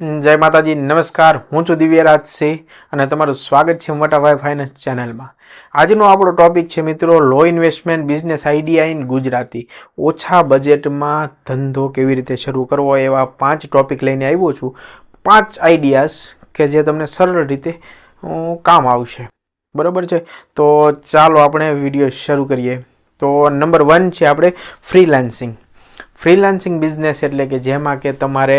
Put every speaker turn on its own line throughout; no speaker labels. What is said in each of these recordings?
જય માતાજી, નમસ્કાર. હું છું દિવ્યરાજ સિંહ અને તમારું સ્વાગત છે મોટાભાઈ ફાઇનાન્સ ચેનલમાં. આજનો આપણો ટોપિક છે મિત્રો, low investment business idea in Gujarati. ઓછા બજેટમાં ધંધો કેવી રીતે શરૂ કરવો એવા પાંચ ટોપિક લઈને આવ્યો છું. પાંચ આઈડિયાઝ કે જે તમને સરળ રીતે કામ આવશે. બરાબર છે? તો ચાલો આપણે વીડિયો શરૂ કરીએ. તો નંબર વન છે આપણે ફ્રીલાન્સિંગ. ફ્રીલાન્સિંગ બિઝનેસ એટલે કે જેમાં કે તમારે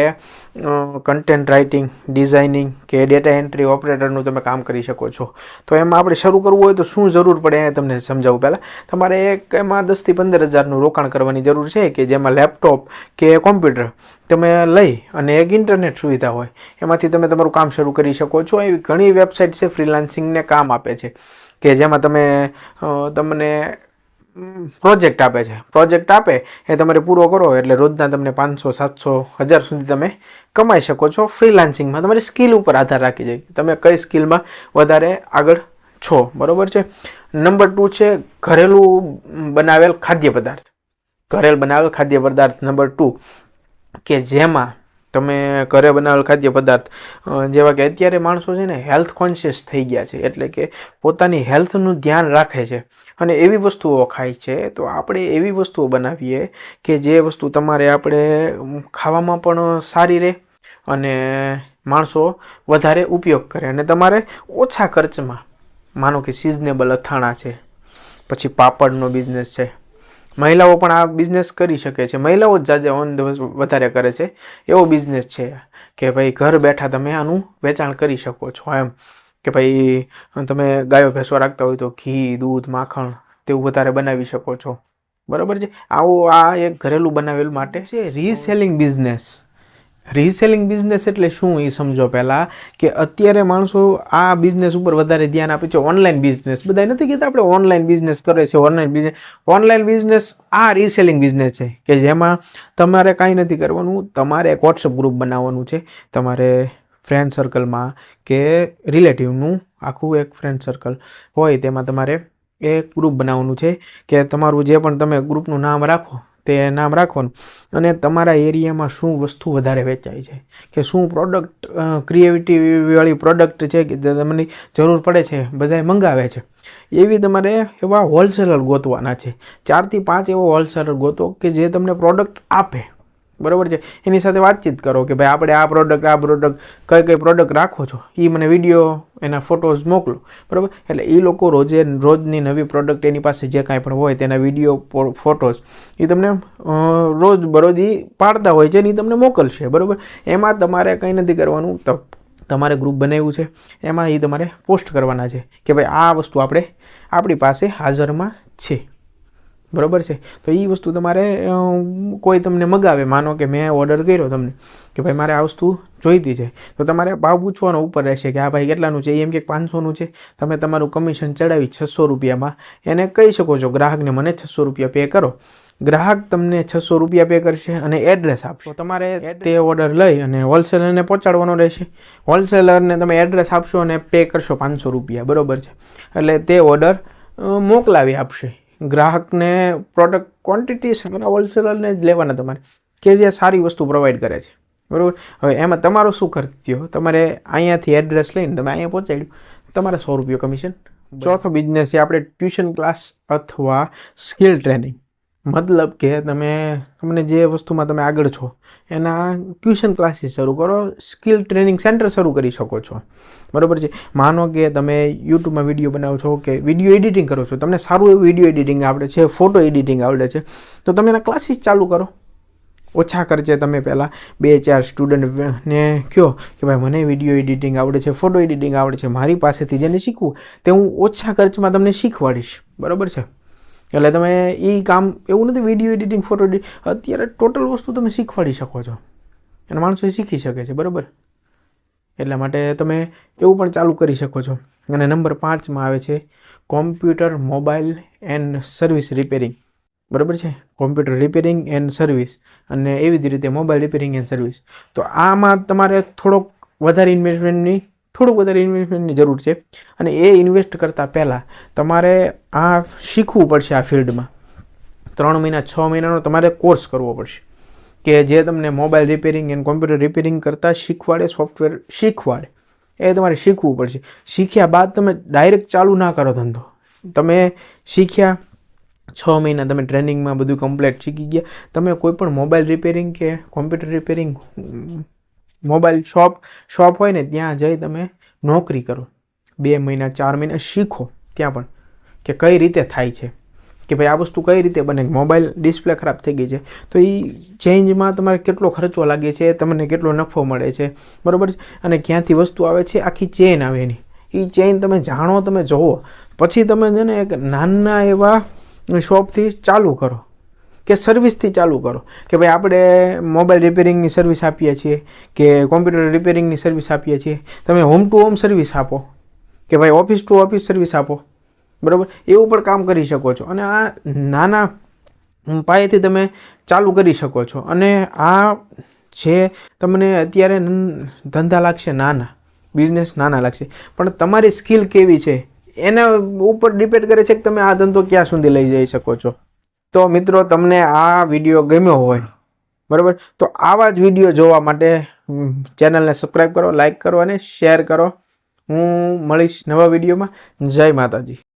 કન્ટેન્ટ રાઇટિંગ ડિઝાઇનિંગ કે ડેટા એન્ટ્રી ઓપરેટરનું તમે કામ કરી શકો છો. તો એમાં આપણે શરૂ કરવું હોય તો શું જરૂર પડે એ તમને સમજાવું પહેલાં. તમારે એક એમાં દસથી પંદર હજારનું રોકાણ કરવાની જરૂર છે કે જેમાં લેપટોપ કે કોમ્પ્યુટર તમે લઈ અને એક ઇન્ટરનેટ સુવિધા હોય. એમાંથી તમે તમારું કામ શરૂ કરી શકો છો. એવી ઘણી વેબસાઇટ છે, ફ્રીલાન્સિંગને કામ આપે છે. કે જેમાં તમે તમને પ્રોજેક્ટ આપે છે. પ્રોજેક્ટ આપે, એ તમારે પૂરો કરો એટલે રોજના તમને પાંચસો, સાતસો, હજાર સુધી તમે કમાઈ શકો છો ફ્રીલાન્સિંગમાં. તમારી સ્કિલ ઉપર આધાર રાખી જાય. તમે કઈ સ્કિલમાં વધારે આગળ છો, બરાબર છે? નંબર ટુ છે ઘરેલું બનાવેલ ખાદ્ય પદાર્થ ઘરેલ બનાવેલ ખાદ્ય પદાર્થ નંબર ટુ કે જેમાં તમે ઘરે બનાવેલ ખાદ્ય પદાર્થ જેવા કે અત્યારે માણસો છે ને હેલ્થ કોન્શિયસ થઈ ગયા છે, એટલે કે પોતાની હેલ્થનું ધ્યાન રાખે છે. અને એવી વસ્તુઓ ખાય છે, તો આપણે એવી વસ્તુઓ બનાવીએ કે જે વસ્તુ તમારે આપણે ખાવામાં પણ સારી રહે અને માણસો વધારે ઉપયોગ કરે. અને તમારે ઓછા ખર્ચમાં, માનો કે સિઝનેબલ અથાણા છે, પછી પાપડનો બિઝનેસ છે મહિલાઓ પણ આ બિઝનેસ કરી શકે છે. મહિલાઓ જ જાજે ઓન ધ વધારે કરે છે. એવો બિઝનેસ છે કે ભાઈ ઘર બેઠા તમે આનું વેચાણ કરી શકો છો એમ. કે ભાઈ તમે ગાયો, ભેંસો રાખતા હોય તો ઘી, દૂધ, માખણ તેવું વધારે બનાવી શકો છો. બરાબર છે? આવો આ એક ઘરેલું બનાવેલું માટે છે રીસેલિંગ બિઝનેસ રીસેલિંગ બિઝનેસ એટલે શું એ સમજો પહેલાં કે અત્યારે માણસો આ બિઝનેસ ઉપર વધારે ધ્યાન આપે છે ઓનલાઈન બિઝનેસ બધા નથી કહેતા આપણે ઓનલાઈન બિઝનેસ કરે છે ઓનલાઈન બિઝનેસ ઓનલાઈન બિઝનેસ આ રીસેલિંગ બિઝનેસ છે કે જેમાં તમારે કાંઈ નથી કરવાનું. તમારે એક વોટ્સઅપ ગ્રુપ બનાવવાનું છે. તમારે ફ્રેન્ડ સર્કલમાં કે રિલેટિવનું આખું એક ફ્રેન્ડ સર્કલ હોય તેમાં તમારે એક ગ્રુપ બનાવવાનું છે કે તમારું જે પણ તમે ગ્રુપનું નામ રાખો તે નામ રાખવાનું. અને તમારા એરિયામાં શું વસ્તુ વધારે વેચાય છે? કે શું પ્રોડક્ટ ક્રિએટિવવાળી પ્રોડક્ટ છે કે જે તમને જરૂર પડે છે, બધાય મંગાવે છે? એવી તમારે એવા હોલસેલર ગોતવાના છે. ચારથી પાંચ એવો હોલસેલર ગોતો કે જે તમને પ્રોડક્ટ આપે. બરાબર છે? એની સાથે વાતચીત કરો કે ભાઈ આપણે આ પ્રોડક્ટ આ પ્રોડક્ટ કઈ કઈ પ્રોડક્ટ રાખો છો? એ મને વીડિયો એના ફોટોઝ મોકલો. બરાબર? એટલે એ લોકો રોજે, રોજની નવી પ્રોડક્ટ એની પાસે જે કાંઈ પણ હોય તેના વીડિયો ફોટોઝ એ તમને રોજ બરોજ એ પાડતા હોય છે ને એ તમને મોકલશે. બરાબર? એમાં તમારે કંઈ નથી કરવાનું. તમારે ગ્રુપ બનાવ્યું છે. એમાં એ તમારે પોસ્ટ કરવાના છે કે ભાઈ આ વસ્તુ આપણે આપણી પાસે હાજરમાં છે. બરોબર છે? તો એ વસ્તુ તમારે કોઈ તમને મગાવે માનો કે મેં ઓર્ડર કર્યો તમને કે ભાઈ મારે આ વસ્તુ જોઈતી છે તો તમારે ભાવ પૂછવાનો ઉપર રહેશે કે આ ભાઈ કેટલાનું છે? એમ કે પાંચસોનું છે. તમે તમારું કમિશન ચડાવી છસો રૂપિયામાં એને કહી શકો છો ગ્રાહકને મને છસો રૂપિયા પે કરો. ગ્રાહક તમને છસો રૂપિયા પે કરશે અને એડ્રેસ આપશો. તમારે તે ઓર્ડર લઈ અને હોલસેલરને પહોંચાડવાનો રહેશે. હોલસેલરને તમે એડ્રેસ આપશો અને પે કરશો પાંચસો રૂપિયા બરાબર છે? એટલે તે ઓર્ડર મોકલાવી આપશે. ગ્રાહકને પ્રોડક્ટ ક્વોન્ટિટી સારા હોલસેલરને જ લેવાના તમારે. કે જે સારી વસ્તુ પ્રોવાઈડ કરે છે. બરાબર? હવે એમાં તમારું શું ખર્ચ્યો તમારે અહીંયાથી એડ્રેસ લઈને તમે અહીંયા પહોંચાડ્યું. તમારે સો રૂપિયા કમિશન ચોથો બિઝનેસ છે આપણે ટ્યુશન ક્લાસ અથવા સ્કિલ ટ્રેનિંગ મતલબ કે તમે, તમને જે વસ્તુમાં તમે આગળ છો, એના ટ્યુશન ક્લાસીસ શરૂ કરો, સ્કિલ ટ્રેનિંગ સેન્ટર શરૂ કરી શકો છો. બરાબર છે? માનો કે તમે યુટ્યુબમાં વીડિયો બનાવો છો કે વીડિયો એડિટિંગ કરો છો. તમને સારું એવું વીડિયો એડિટિંગ આવડે છે, ફોટો એડિટિંગ આવડે છે. તો તમે એના ક્લાસીસ ચાલુ કરો. ઓછા ખર્ચે તમે પહેલાં બે ચાર સ્ટુડન્ટને કહો કે ભાઈ, મને વીડિયો એડિટિંગ આવડે છે, ફોટો એડિટિંગ આવડે છે. મારી પાસેથી જેને શીખવું, તે હું ઓછા ખર્ચમાં તમને શીખવાડીશ. બરાબર છે? એટલે તમે એ કામ એવું નથી વીડિયો એડિટિંગ ફોટો એડિટિંગ અત્યારે ટોટલ વસ્તુ તમે શીખવાડી શકો છો. અને માણસો એ શીખી શકે છે, બરાબર? એટલા માટે તમે એવું પણ ચાલુ કરી શકો છો. અને નંબર પાંચમાં આવે છે computer mobile and service repairing બરાબર છે? કોમ્પ્યુટર રિપેરિંગ એન્ડ સર્વિસ અને એવી જ રીતે મોબાઈલ રિપેરિંગ એન્ડ સર્વિસ તો આમાં તમારે થોડોક વધારે ઇન્વેસ્ટમેન્ટની થોડુંક વધારે ઇન્વેસ્ટમેન્ટની જરૂર છે. અને એ ઇન્વેસ્ટ કરતાં પહેલાં તમારે આ શીખવું પડશે આ ફિલ્ડમાં ત્રણ મહિના, છ મહિનાનો તમારે કોર્સ કરવો પડશે. કે જે તમને mobile repairing and computer repairing કરતાં શીખવાડે સોફ્ટવેર શીખવાડે, એ તમારે શીખવું પડશે. શીખ્યા બાદ તમે ડાયરેક્ટ ચાલુ ના કરો ધંધો. તમે શીખ્યા, છ મહિના તમે ટ્રેનિંગમાં બધું કમ્પ્લીટ શીખી ગયા. તમે કોઈ પણ મોબાઈલ રિપેરિંગ કે computer repairing mobile shop shop હોય ને ત્યાં જઈ તમે નોકરી કરો. બે મહિના, ચાર મહિના શીખો ત્યાં પણ કે કઈ રીતે થાય છે. કે ભાઈ આ વસ્તુ કઈ રીતે બને મોબાઈલ ડિસ્પ્લે ખરાબ થઈ ગઈ છે. તો એ ચેન્જમાં તમારે કેટલો ખર્ચો લાગે છે, તમને કેટલો નફો મળે છે, બરાબર છે? અને ક્યાંથી વસ્તુ આવે છે? આખી ચેન આવે એની. એ ચેન તમે જાણો, તમે જોવો. પછી તમે છે ને એક નાના એવા શોપથી ચાલુ કરો. કે સર્વિસથી ચાલુ કરો. કે ભાઈ આપણે મોબાઈલ રિપેરિંગની સર્વિસ આપીએ છીએ, કે કોમ્પ્યુટર રિપેરિંગની સર્વિસ આપીએ છીએ. તમે હોમ ટુ હોમ સર્વિસ આપો. કે ભાઈ ઓફિસ ટુ ઓફિસ સર્વિસ આપો. બરાબર? એવું પણ કામ કરી શકો છો. અને આ નાના પાયેથી તમે ચાલુ કરી શકો છો. અને આ જે તમને અત્યારે ધંધા લાગશે નાના બિઝનેસ નાના લાગશે. પણ તમારી સ્કિલ કેવી છે? એના ઉપર ડિપેન્ડ કરે છે કે તમે આ ધંધો ક્યાં સુધી લઈ જઈ શકો છો. તો મિત્રો તમને આ વીડિયો ગમ્યો હોય, બરાબર? તો આવા જ વીડિયો જોવા માટે ચેનલને સબસ્ક્રાઈબ કરો લાઈક કરો અને શેર કરો. હું મળીશ નવા વિડીયોમાં જય માતાજી.